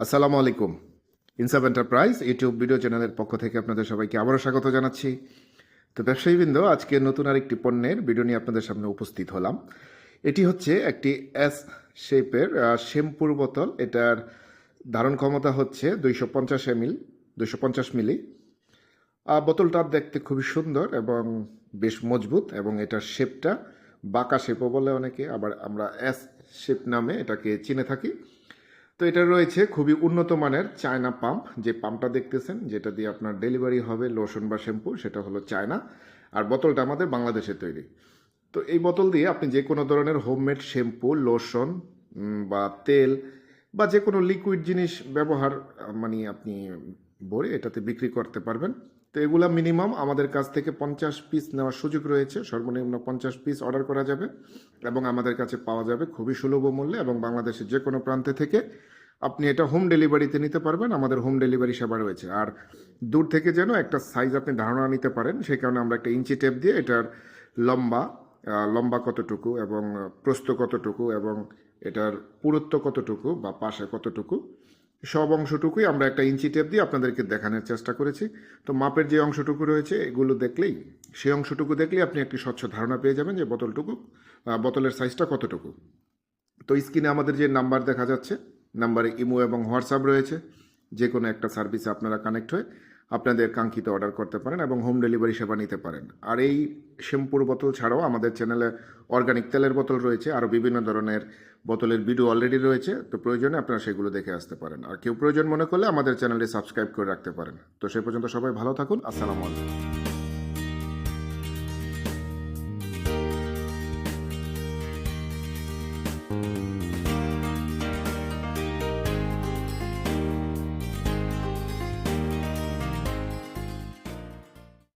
আসসালামু আলাইকুম। ইনসাব enterprise YouTube video চ্যানেলের পক্ষ থেকে আপনাদের সবাইকে আবারও স্বাগত জানাচ্ছি। তো ব্যবসায়ীবৃন্দ, আজকে নতুন আরেকটি পণ্যের ভিডিও নিয়ে আপনাদের সামনে উপস্থিত হলাম। এটি হচ্ছে একটি এস শেপের শ্যাম্পুর বোতল। এটার ধারণ ক্ষমতা হচ্ছে দুইশো পঞ্চাশ এমএল দুইশো পঞ্চাশ মিলি বোতলটা দেখতে খুবই সুন্দর এবং বেশ মজবুত এবং এটার শেপটা বাঁকা শেপও বলে অনেকে। আবার আমরা এস শেপ নামে এটাকে চিনে থাকি। তো এটা রয়েছে খুবই উন্নত মানের চায়না পাম্প। যে পাম্পটা দেখতেছেন, যেটা দিয়ে আপনার ডেলিভারি হবে লোশন বা শ্যাম্পু, সেটা হলো চায়না। আর বোতলটা আমাদের বাংলাদেশে তৈরি। তো এই বোতল দিয়ে আপনি যে কোনো ধরনের হোমমেড শ্যাম্পু, লোশন বা তেল, বা যে কোনো লিকুইড জিনিস ব্যবহার মানে আপনি ভরে এটাতে বিক্রি করতে পারবেন। তো এগুলা মিনিমাম আমাদের কাছ থেকে পঞ্চাশ পিস নেওয়ার সুযোগ রয়েছে। সর্বনিম্ন পঞ্চাশ পিস অর্ডার করা যাবে এবং আমাদের কাছে পাওয়া যাবে খুবই সুলভ মূল্যে এবং বাংলাদেশের যে কোনো প্রান্তে থেকে আপনি এটা হোম ডেলিভারিতে নিতে পারবেন, আমাদের হোম ডেলিভারি সেবা রয়েছে। আর দূর থেকে যেন একটা সাইজ আপনি ধারণা নিতে পারেন, সেই কারণে আমরা একটা ইঞ্চি টেপ দিয়ে এটার লম্বা লম্বা কতটুকু এবং প্রস্থ কতটুকু এবং এটার পুরুত্ব কতটুকু বা পাশে কতটুকু, সব অংশটুকুই আমরা একটা ইঞ্চি টেপ দিয়ে আপনাদেরকে দেখানোর চেষ্টা করেছি। তো মাপের যে অংশটুকু রয়েছে, এগুলো দেখলেই, সেই অংশটুকু দেখলেই আপনি একটি স্বচ্ছ ধারণা পেয়ে যাবেন যে বোতলটুকু বোতলের সাইজটা কতটুকু। তো স্ক্রিনে আমাদের যে নাম্বার দেখা যাচ্ছে নাম্বারে ইমো এবং হোয়াটসঅ্যাপ রয়েছে। যে কোনো একটা সার্ভিসে আপনারা কানেক্ট হয়ে আপনাদের কাঙ্ক্ষিত অর্ডার করতে পারেন এবং হোম ডেলিভারি সেবা নিতে পারেন। আর এই শ্যাম্পুর বোতল ছাড়াও আমাদের চ্যানেলে অর্গানিক তেলের বোতল রয়েছে, আরও বিভিন্ন ধরনের বোতলের ভিডিও অলরেডি রয়েছে। তো প্রয়োজনে আপনারা সেগুলো দেখে আসতে পারেন। আর কেউ প্রয়োজন মনে করলে আমাদের চ্যানেলটি সাবস্ক্রাইব করে রাখতে পারেন। তো সে পর্যন্ত সবাই ভালো থাকুন। আসসালামু আলাইকুম।